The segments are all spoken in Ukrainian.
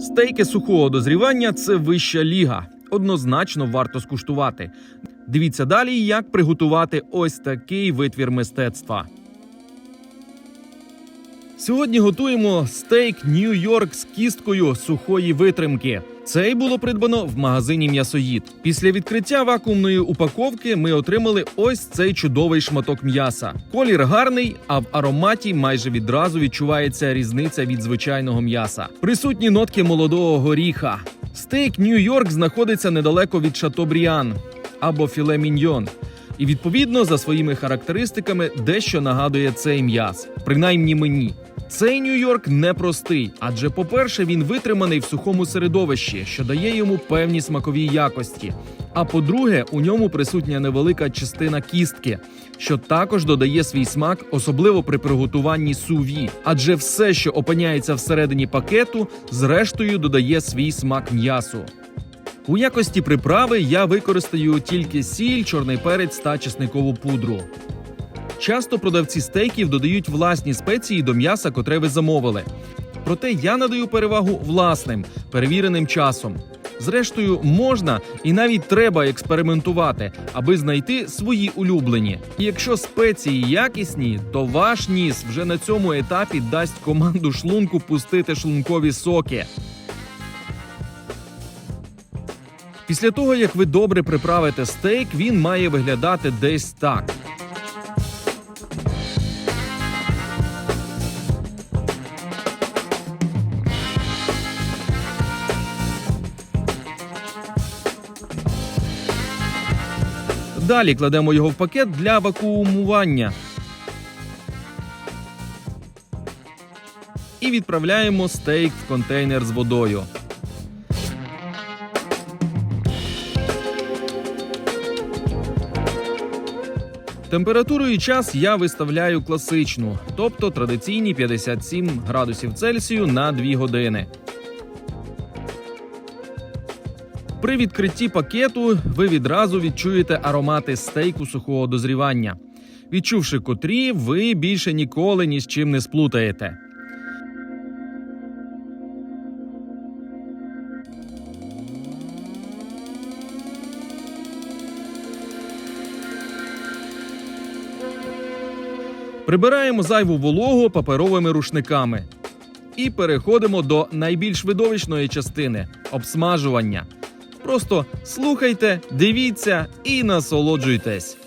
Стейки сухого дозрівання це вища ліга. Однозначно варто скуштувати. Дивіться далі, як приготувати ось такий витвір мистецтва. Сьогодні готуємо стейк Нью-Йорк з кісткою сухої витримки. Цей було придбано в магазині М'ясоїд. Після відкриття вакуумної упаковки ми отримали ось цей чудовий шматок м'яса. Колір гарний, а в ароматі майже відразу відчувається різниця від звичайного м'яса. Присутні нотки молодого горіха. Стейк Нью-Йорк знаходиться недалеко від Шатобріан або філе міньйон. І відповідно за своїми характеристиками дещо нагадує цей м'яс, принаймні мені. Цей Нью-Йорк непростий, адже, по-перше, він витриманий в сухому середовищі, що дає йому певні смакові якості. А по-друге, у ньому присутня невелика частина кістки, що також додає свій смак, особливо при приготуванні суві. Адже все, що опиняється всередині пакету, зрештою додає свій смак м'ясу. У якості приправи я використаю тільки сіль, чорний перець та чесникову пудру. Часто продавці стейків додають власні спеції до м'яса, котре ви замовили. Проте я надаю перевагу власним, перевіреним часом. Зрештою, можна і навіть треба експериментувати, аби знайти свої улюблені. І якщо спеції якісні, то ваш ніс вже на цьому етапі дасть команду шлунку пустити шлункові соки. Після того, як ви добре приправите стейк, він має виглядати десь так. Далі кладемо його в пакет для вакуумування. І відправляємо стейк в контейнер з водою. Температуру і час я виставляю класичну, тобто традиційні 57 градусів Цельсію на 2 години. При відкритті пакету ви відразу відчуєте аромати стейку сухого дозрівання. Відчувши котрі, ви більше ніколи ні з чим не сплутаєте. Прибираємо зайву вологу паперовими рушниками. І переходимо до найбільш видовищної частини обсмажування. Просто слухайте, дивіться і насолоджуйтесь.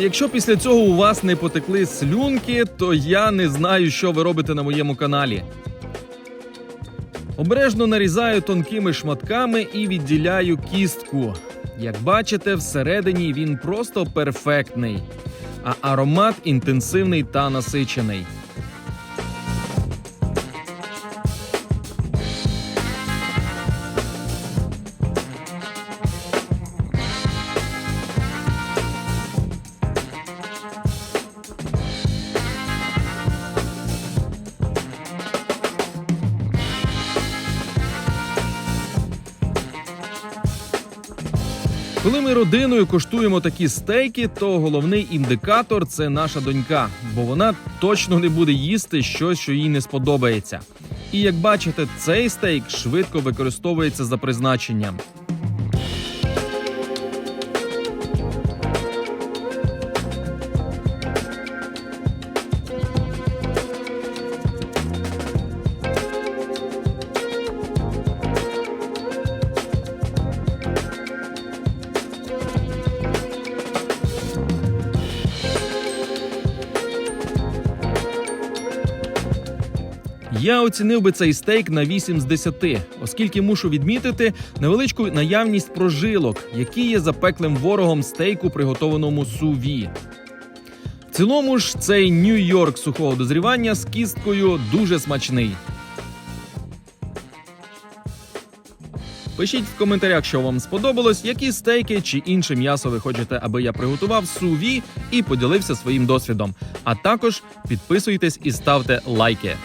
Якщо після цього у вас не потекли слюнки, то я не знаю, що ви робите на моєму каналі. Обережно нарізаю тонкими шматками і відділяю кістку. Як бачите, всередині він просто перфектний, а аромат інтенсивний та насичений. Коли ми родиною коштуємо такі стейки, то головний індикатор це наша донька, бо вона точно не буде їсти щось, що їй не сподобається. І як бачите, цей стейк швидко використовується за призначенням. Я оцінив би цей стейк на 8 з 10, оскільки мушу відмітити невеличку наявність прожилок, які є запеклим ворогом стейку, приготованому суві. В цілому ж цей Нью-Йорк сухого дозрівання з кісткою дуже смачний. Пишіть в коментарях, що вам сподобалось, які стейки чи інше м'ясо ви хочете, аби я приготував суві і поділився своїм досвідом. А також підписуйтесь і ставте лайки.